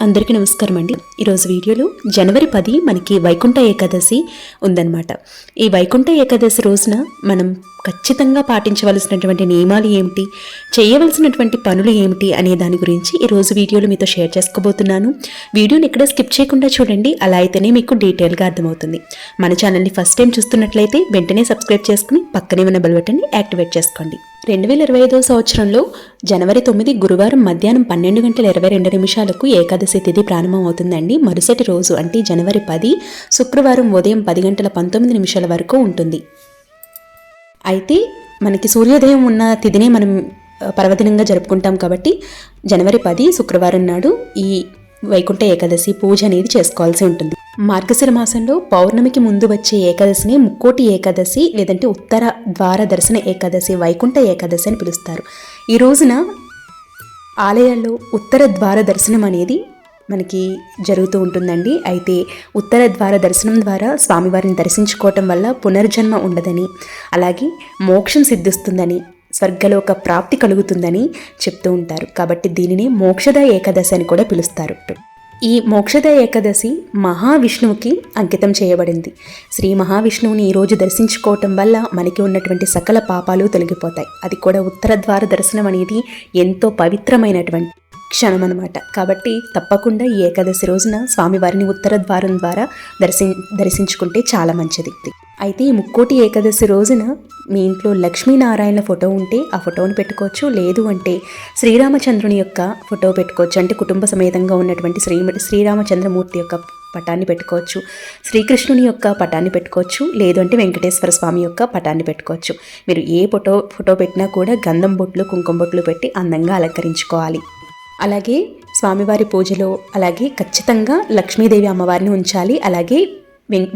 అందరికీ నమస్కారం అండి. ఈరోజు వీడియోలో జనవరి పది మనకి వైకుంఠ ఏకాదశి ఉందన్నమాట. ఈ వైకుంఠ ఏకాదశి రోజున మనం ఖచ్చితంగా పాటించవలసినటువంటి నియమాలు ఏమిటి? చేయవలసినటువంటి పనులు ఏమిటి? అనే దాని గురించి ఈరోజు వీడియోలో మీతో షేర్ చేసుకోబోతున్నాను. వీడియోని ఎక్కడ స్కిప్ చేయకుండా చూడండి. అలా అయితేనే మీకు డీటెయిల్గా అర్థమవుతుంది. మన ఛానల్ని ఫస్ట్ టైం చూస్తున్నట్లయితే వెంటనే సబ్స్క్రైబ్ చేసుకుని పక్కనే ఉన్న బెల్ బటన్ని యాక్టివేట్ చేసుకోండి. రెండు వేల ఇరవై ఐదో సంవత్సరంలో జనవరి తొమ్మిది గురువారం మధ్యాహ్నం పన్నెండు గంటల ఇరవై రెండు నిమిషాలకు ఏకాదశి తిథి ప్రారంభం అవుతుందండి మరుసటి రోజు అంటే జనవరి పది శుక్రవారం ఉదయం పది గంటల పంతొమ్మిది నిమిషాల వరకు ఉంటుంది. అయితే మనకి సూర్యోదయం ఉన్న తిథినే మనం పర్వదినంగా జరుపుకుంటాం కాబట్టి జనవరి పది శుక్రవారం నాడు ఈ వైకుంఠ ఏకాదశి పూజ అనేది చేసుకోవాల్సి ఉంటుంది. మార్గశిర మాసంలో పౌర్ణమికి ముందు వచ్చే ఏకాదశిని ముక్కోటి ఏకాదశి లేదంటే ఉత్తర ద్వార దర్శన ఏకాదశి వైకుంఠ ఏకాదశి అని పిలుస్తారు. ఈ రోజున ఆలయాల్లో ఉత్తర ద్వార దర్శనం అనేది మనకి జరుగుతూ ఉంటుందండి. అయితే ఉత్తర ద్వార దర్శనం ద్వారా స్వామివారిని దర్శించుకోవటం వల్ల పునర్జన్మ ఉండదని అలాగే మోక్షం సిద్ధిస్తుందని స్వర్గలోక ప్రాప్తి కలుగుతుందని చెప్తూ ఉంటారు. కాబట్టి దీనిని మోక్షద ఏకాదశి అని కూడా పిలుస్తారు. ఈ మోక్షద ఏకాదశి మహావిష్ణువుకి అంకితం చేయబడింది. శ్రీ మహావిష్ణువుని ఈరోజు దర్శించుకోవటం వల్ల మనకి ఉన్నటువంటి సకల పాపాలు తొలగిపోతాయి. అది కూడా ఉత్తర ద్వార దర్శనం అనేది ఎంతో పవిత్రమైనటువంటి క్షణం అనమాట కాబట్టి తప్పకుండా ఈ ఏకాదశి రోజున స్వామివారిని ఉత్తర ద్వారం ద్వారా దర్శి దర్శించుకుంటే చాలా మంచిది. అయితే ఈ ముక్కోటి ఏకాదశి రోజున మీ ఇంట్లో లక్ష్మీనారాయణ ఫోటో ఉంటే ఆ ఫోటోని పెట్టుకోవచ్చు. లేదు అంటే శ్రీరామచంద్రుని యొక్క ఫోటో పెట్టుకోవచ్చు. అంటే కుటుంబ సమేతంగా ఉన్నటువంటి శ్రీ శ్రీరామచంద్రమూర్తి యొక్క పటాన్ని పెట్టుకోవచ్చు. శ్రీకృష్ణుని యొక్క పటాన్ని పెట్టుకోవచ్చు. లేదు అంటే వెంకటేశ్వర స్వామి యొక్క పటాన్ని పెట్టుకోవచ్చు. మీరు ఏ ఫోటో ఫోటో పెట్టినా కూడా గంధం బొట్లు కుంకుమ బొట్లు పెట్టి అందంగా అలంకరించుకోవాలి. అలాగే స్వామివారి పూజలో అలాగే ఖచ్చితంగా లక్ష్మీదేవి అమ్మవారిని ఉంచాలి. అలాగే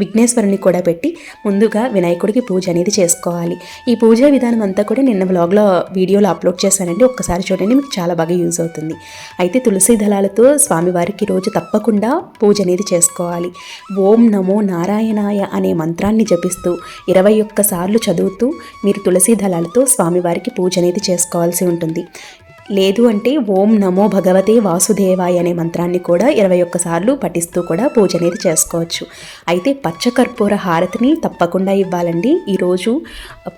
విఘ్నేశ్వరుని కూడా పెట్టి ముందుగా వినాయకుడికి పూజ అనేది చేసుకోవాలి. ఈ పూజా విధానం అంతా కూడా నిన్న బ్లాగ్లో వీడియోలో అప్లోడ్ చేశానండి. ఒక్కసారి చూడండి మీకు చాలా బాగా యూజ్ అవుతుంది. అయితే తులసి దళాలతో స్వామివారికి రోజు తప్పకుండా పూజ అనేది చేసుకోవాలి. ఓం నమో నారాయణాయ అనే మంత్రాన్ని జపిస్తూ ఇరవై ఒక్క సార్లు చదువుతూ మీరు తులసి దళాలతో స్వామివారికి పూజ అనేది చేసుకోవాల్సి ఉంటుంది. లేదు అంటే ఓం నమో భగవతే వాసుదేవాయ అనే మంత్రాన్ని కూడా ఇరవై ఒక్కసార్లు పఠిస్తూ కూడా పూజ అనేది చేసుకోవచ్చు. అయితే పచ్చకర్పూర హారతిని తప్పకుండా ఇవ్వాలండి. ఈరోజు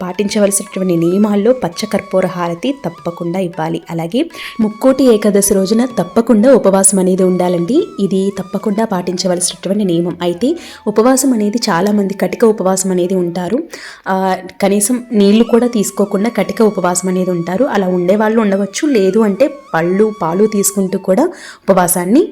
పాటించవలసినటువంటి నియమాల్లో పచ్చకర్పూర హారతి తప్పకుండా ఇవ్వాలి. అలాగే ముక్కోటి ఏకాదశి రోజున తప్పకుండా ఉపవాసం అనేది ఉండాలండి. ఇది తప్పకుండా పాటించవలసినటువంటి నియమం. అయితే ఉపవాసం అనేది చాలామంది కటిక ఉపవాసం అనేది ఉంటారు. కనీసం నీళ్ళు కూడా తీసుకోకుండా కటిక ఉపవాసం అనేది ఉంటారు. అలా ఉండేవాళ్ళు ఉండవచ్చు. లేదు అంటే పళ్ళు పాలు తీసుకుంటూ కూడా ఉపవాసాన్ని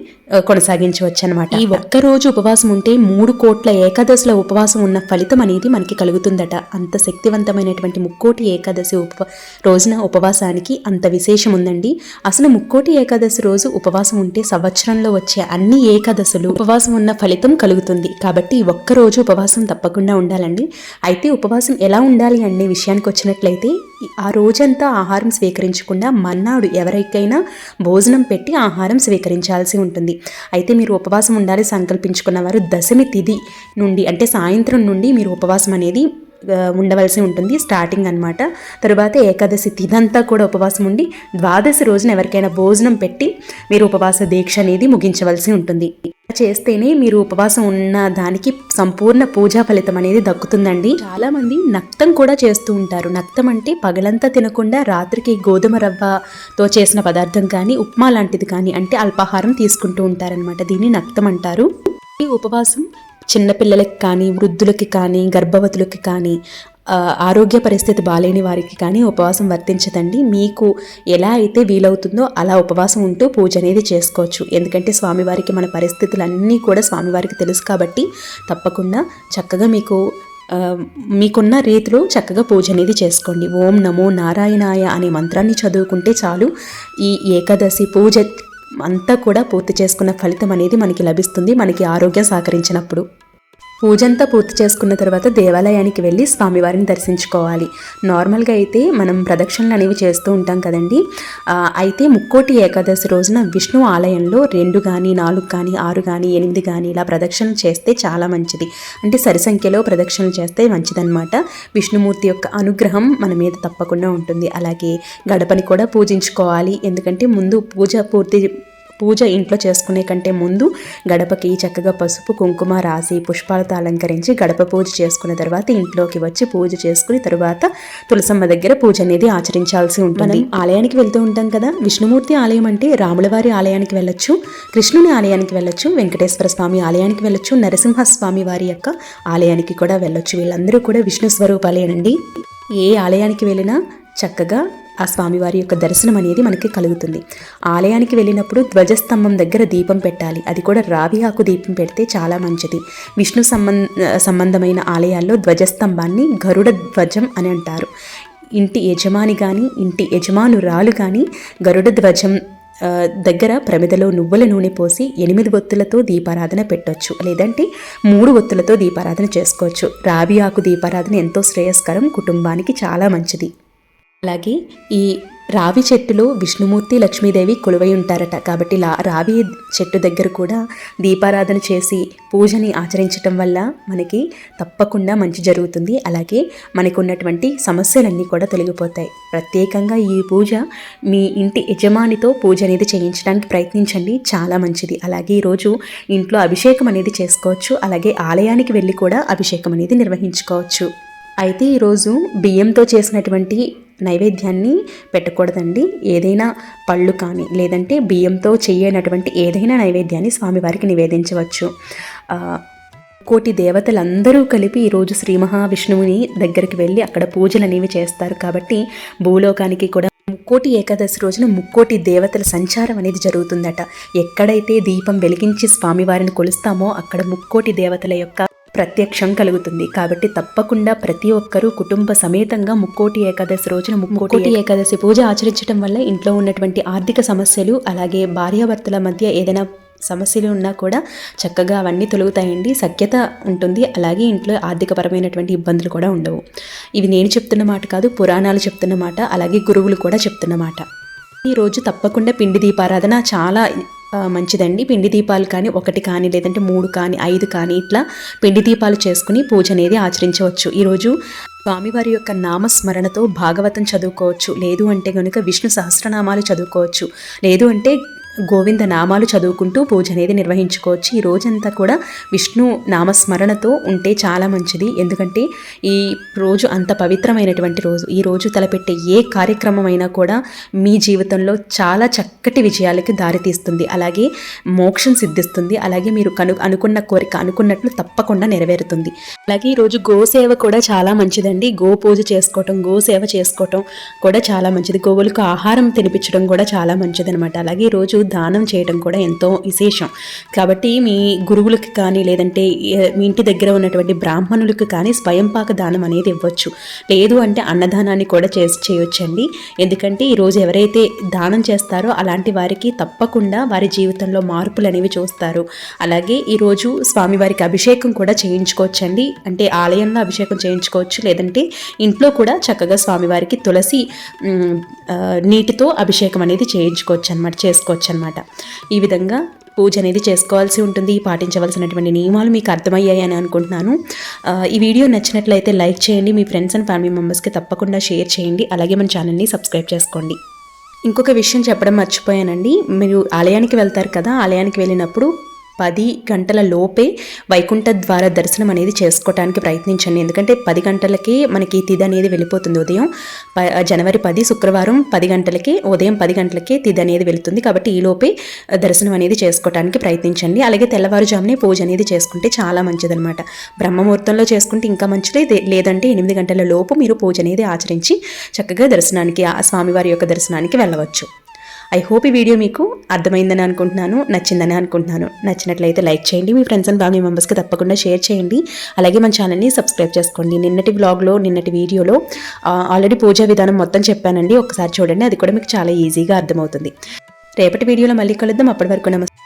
కొనసాగించవచ్చు అనమాట ఈ ఒక్క రోజు ఉపవాసం ఉంటే మూడు కోట్ల ఏకాదశిలో ఉపవాసం ఉన్న ఫలితం అనేది మనకి కలుగుతుందట. అంత శక్తివంతమైనటువంటి ముక్కోటి ఏకాదశి ఉప రోజున ఉపవాసానికి అంత విశేషం ఉందండి. అసలు ముక్కోటి ఏకాదశి రోజు ఉపవాసం ఉంటే సంవత్సరంలో వచ్చే అన్ని ఏకాదశులు ఉపవాసం ఉన్న ఫలితం కలుగుతుంది. కాబట్టి ఈ ఒక్క రోజు ఉపవాసం తప్పకుండా ఉండాలండి. అయితే ఉపవాసం ఎలా ఉండాలి అనే విషయానికి వచ్చినట్లయితే ఆ రోజంతా ఆహారం స్వీకరించకుండా మన్నాడు ఎవరికైనా భోజనం పెట్టి ఆహారం స్వీకరించాల్సి ఉంటుంది. అయితే మీరు ఉపవాసం ఉండాలి సంకల్పించుకున్న వారు దశమి తిథి నుండి అంటే సాయంత్రం నుండి మీరు ఉపవాసం అనేది ఉండవలసి ఉంటుంది స్టార్టింగ్ అన్నమాట. తరువాత ఏకాదశి తిదంతా కూడా ఉపవాసం ఉండి ద్వాదశి రోజున ఎవరికైనా భోజనం పెట్టి మీరు ఉపవాస దీక్ష అనేది ముగించవలసి ఉంటుంది. ఇలా చేస్తేనే మీరు ఉపవాసం ఉన్న దానికి సంపూర్ణ పూజా ఫలితం అనేది దక్కుతుందండి. చాలా మంది నక్తం కూడా చేస్తూ ఉంటారు. నక్తం అంటే పగలంతా తినకుండా రాత్రికి గోధుమ రవ్వతో చేసిన పదార్థం కానీ ఉప్మా లాంటిది కానీ అంటే అల్పాహారం తీసుకుంటూ ఉంటారనమాట దీన్ని నక్తం అంటారు. ఈ ఉపవాసం చిన్నపిల్లలకి కానీ వృద్ధులకి కానీ గర్భవతులకి కానీ ఆరోగ్య పరిస్థితి బాలేని వారికి కానీ ఉపవాసం వర్తించదండి. మీకు ఎలా అయితే వీలవుతుందో అలా ఉపవాసం ఉంటూ పూజ అనేది చేసుకోవచ్చు. ఎందుకంటే స్వామివారికి మన పరిస్థితులన్నీ కూడా స్వామివారికి తెలుసు కాబట్టి తప్పకుండా చక్కగా మీకు మీకున్న రీతిలో చక్కగా పూజ అనేది చేసుకోండి. ఓం నమో నారాయణాయ అనే మంత్రాన్ని చదువుకుంటే చాలు ఈ ఏకాదశి పూజ అంతా కూడా పూర్తి చేసుకున్న ఫలితం అనేది మనకి లభిస్తుంది. మనకి ఆరోగ్యం సహకరించినప్పుడు. పూజంతా పూర్తి చేసుకున్న తర్వాత దేవాలయానికి వెళ్ళి స్వామివారిని దర్శించుకోవాలి. నార్మల్గా అయితే మనం ప్రదక్షిణలు అనేవి చేస్తూ ఉంటాం కదండి. అయితే ముక్కోటి ఏకాదశి రోజున విష్ణు ఆలయంలో రెండు కానీ నాలుగు కానీ ఆరు కానీ ఎనిమిది కానీ ఇలా ప్రదక్షిణలు చేస్తే చాలా మంచిది. అంటే సరి సంఖ్యలో ప్రదక్షిణలు చేస్తే మంచిదన్నమాట. విష్ణుమూర్తి యొక్క అనుగ్రహం మన మీద తప్పకుండా ఉంటుంది. అలాగే గడపని కూడా పూజించుకోవాలి. ఎందుకంటే ముందు పూజ పూర్తి పూజ ఇంట్లో చేసుకునే కంటే ముందు గడపకి చక్కగా పసుపు కుంకుమ రాసి పుష్పాలతో అలంకరించి గడప పూజ చేసుకున్న తర్వాత ఇంట్లోకి వచ్చి పూజ చేసుకుని తర్వాత తులసమ్మ దగ్గర పూజ అనేది ఆచరించాల్సి ఉంటుంది. ఆలయానికి వెళ్తూ ఉంటాం కదా? విష్ణుమూర్తి ఆలయం అంటే రాములవారి ఆలయానికి వెళ్ళొచ్చు కృష్ణుని ఆలయానికి వెళ్ళొచ్చు వెంకటేశ్వర స్వామి ఆలయానికి వెళ్ళొచ్చు నరసింహస్వామి వారి యొక్క ఆలయానికి కూడా వెళ్ళొచ్చు. వీళ్ళందరూ కూడా విష్ణు స్వరూపాలేనండి. ఏ ఆలయానికి వెళ్ళినా చక్కగా ఆ స్వామివారి యొక్క దర్శనం అనేది మనకి కలుగుతుంది. ఆలయానికి వెళ్ళినప్పుడు ధ్వజస్తంభం దగ్గర దీపం పెట్టాలి. అది కూడా రావి ఆకు దీపం పెడితే చాలా మంచిది. విష్ణు సంబంధ సంబంధమైన ఆలయాల్లో ధ్వజస్తంభాన్ని గరుడ ధ్వజం అని అంటారు. ఇంటి యజమాని కానీ ఇంటి యజమానురాలు కానీ గరుడ ధ్వజం దగ్గర ప్రమిదలో నువ్వుల నూనె పోసి ఎనిమిది ఒత్తులతో దీపారాధన పెట్టొచ్చు. లేదంటే మూడు ఒత్తులతో దీపారాధన చేసుకోవచ్చు. రావి ఆకు దీపారాధన ఎంతో శ్రేయస్కరం కుటుంబానికి చాలా మంచిది. అలాగే ఈ రావి చెట్టులో విష్ణుమూర్తి లక్ష్మీదేవి కొలువై ఉంటారట. కాబట్టి లా రావి చెట్టు దగ్గర కూడా దీపారాధన చేసి పూజని ఆచరించటం వల్ల మనకి తప్పకుండా మంచి జరుగుతుంది. అలాగే మనకు ఉన్నటువంటి సమస్యలన్నీ కూడా తొలగిపోతాయి. ప్రత్యేకంగా ఈ పూజ మీ ఇంటి యజమానితో పూజ అనేది చేయించడానికి ప్రయత్నించండి. చాలా మంచిది. అలాగే ఈరోజు ఇంట్లో అభిషేకం అనేది చేసుకోవచ్చు. అలాగే ఆలయానికి వెళ్ళి కూడా అభిషేకం అనేది నిర్వహించుకోవచ్చు. అయితే ఈరోజు బియ్యంతో చేసినటువంటి నైవేద్యాన్ని పెట్టకూడదండి. ఏదైనా పళ్ళు కానీ లేదంటే బియ్యంతో చేయనటువంటి ఏదైనా నైవేద్యాన్ని స్వామివారికి నివేదించవచ్చు. కోటి దేవతలందరూ కలిపి ఈరోజు శ్రీ మహావిష్ణువుని దగ్గరికి వెళ్ళి అక్కడ పూజలు అనేవి చేస్తారు. కాబట్టి భూలోకానికి కూడా ముక్కోటి ఏకాదశి రోజున ముక్కోటి దేవతల సంచారం అనేది జరుగుతుందట. ఎక్కడైతే దీపం వెలిగించి స్వామివారిని కొలుస్తామో అక్కడ ముక్కోటి దేవతల యొక్క ప్రత్యక్షం కలుగుతుంది. కాబట్టి తప్పకుండా ప్రతి ఒక్కరూ కుటుంబ సమేతంగా ముక్కోటి ఏకాదశి రోజున ముక్కోటి ఏకాదశి పూజ ఆచరించడం వల్ల ఇంట్లో ఉన్నటువంటి ఆర్థిక సమస్యలు అలాగే భార్యాభర్తల మధ్య ఏదైనా సమస్యలు ఉన్నా కూడా చక్కగా అవన్నీ తొలుగుతాయండి. సఖ్యత ఉంటుంది. అలాగే ఇంట్లో ఆర్థికపరమైనటువంటి ఇబ్బందులు కూడా ఉండవు. ఇవి నేను చెప్తున్న మాట కాదు పురాణాలు చెప్తున్న మాట అలాగే గురువులు కూడా చెప్తున్న మాట. ఈరోజు తప్పకుండా పిండి దీపారాధన చాలా మంచిదండి. పిండి దీపాలు కానీ ఒకటి కానీ లేదంటే మూడు కానీ ఐదు కానీ ఇట్లా పిండి దీపాలు చేసుకుని పూజ అనేది ఆచరించవచ్చు. ఈరోజు స్వామివారి యొక్క నామస్మరణతో భాగవతం చదువుకోవచ్చు. లేదు అంటే కనుక విష్ణు సహస్రనామాలు చదువుకోవచ్చు. లేదు అంటే గోవింద నామాలు చదువుకుంటూ పూజ అనేది నిర్వహించుకోవచ్చు. ఈ రోజంతా కూడా విష్ణు నామస్మరణతో ఉంటే చాలా మంచిది. ఎందుకంటే ఈ రోజు అంత పవిత్రమైనటువంటి రోజు. ఈ రోజు తలపెట్టే ఏ కార్యక్రమం అయినా కూడా మీ జీవితంలో చాలా చక్కటి విజయాలకి దారితీస్తుంది అలాగే మోక్షం సిద్ధిస్తుంది. అలాగే మీరు కను అనుకున్న కోరిక అనుకున్నట్లు తప్పకుండా నెరవేరుతుంది. అలాగే ఈరోజు గోసేవ కూడా చాలా మంచిదండి. గో పూజ చేసుకోవటం గోసేవ చేసుకోవటం కూడా చాలా మంచిది. గోవులకు ఆహారం తినిపించడం కూడా చాలా మంచిది అనమాట అలాగే ఈరోజు దానం చేయడం కూడా ఎంతో విశేషం. కాబట్టి మీ గురువులకు కానీ లేదంటే మీ ఇంటి దగ్గర ఉన్నటువంటి బ్రాహ్మణులకు కానీ స్వయంపాక దానం అనేది ఇవ్వచ్చు. లేదు అంటే అన్నదానాన్ని కూడా చేసి చేయొచ్చండి. ఎందుకంటే ఈరోజు ఎవరైతే దానం చేస్తారో అలాంటి వారికి తప్పకుండా వారి జీవితంలో మార్పులు అనేవి చూస్తారు. అలాగే ఈరోజు స్వామివారికి అభిషేకం కూడా చేయించుకోవచ్చండి. అంటే ఆలయంలో అభిషేకం చేయించుకోవచ్చు. లేదంటే ఇంట్లో కూడా చక్కగా స్వామివారికి తులసి నీటితో అభిషేకం అనేది చేయించుకోవచ్చు అనమాట చేసుకోవచ్చు అనమాట. ఈ విధంగా పూజ అనేది చేసుకోవాల్సి ఉంటుంది. పాటించవలసినటువంటి నియమాలు మీకు అర్థమయ్యాయి అని అనుకుంటున్నాను. ఈ వీడియో నచ్చినట్లయితే లైక్ చేయండి. మీ ఫ్రెండ్స్ అండ్ ఫ్యామిలీ మెంబర్స్కి తప్పకుండా షేర్ చేయండి. అలాగే మన ఛానల్ని సబ్స్క్రైబ్ చేసుకోండి. ఇంకొక విషయం చెప్పడం మర్చిపోయానండి. మీరు ఆలయానికి వెళ్తారు కదా ఆలయానికి వెళ్ళినప్పుడు పది గంటల లోపే వైకుంఠ ద్వార దర్శనం అనేది చేసుకోవడానికి ప్రయత్నించండి. ఎందుకంటే పది గంటలకి మనకి తిథి అనేది వెళ్ళిపోతుంది ఉదయం. ప- జనవరి పది శుక్రవారం పది గంటలకి ఉదయం పది గంటలకి తిది అనేది వెళుతుంది. కాబట్టి ఈ లోపే దర్శనం అనేది చేసుకోవడానికి ప్రయత్నించండి. అలాగే తెల్లవారుజామునే పూజ అనేది చేసుకుంటే చాలా మంచిదనమాట బ్రహ్మముహూర్తంలో చేసుకుంటే ఇంకా మంచిది. లేదంటే ఎనిమిది గంటల లోపు మీరు పూజ అనేది ఆచరించి చక్కగా దర్శనానికి ఆ స్వామివారి యొక్క దర్శనానికి వెళ్ళవచ్చు. ఐ హోప్ ఈ వీడియో మీకు అర్థమైందని అనుకుంటున్నాను నచ్చిందని అనుకుంటున్నాను. నచ్చినట్లయితే లైక్ చేయండి మీ ఫ్రెండ్స్ అండ్ ఫ్యామిలీ మెంబర్స్కి తప్పకుండా షేర్ చేయండి. అలాగే మన ఛానల్ని సబ్స్క్రైబ్ చేసుకోండి. నిన్నటి బ్లాగ్లో నిన్నటి వీడియోలో ఆల్రెడీ పూజా విధానం మొత్తం చెప్పానండి. ఒకసారి చూడండి అది కూడా మీకు చాలా ఈజీగా అర్థమవుతుంది. రేపటి వీడియోలో మళ్ళీ కలుద్దాం. అప్పటి వరకు నమస్తే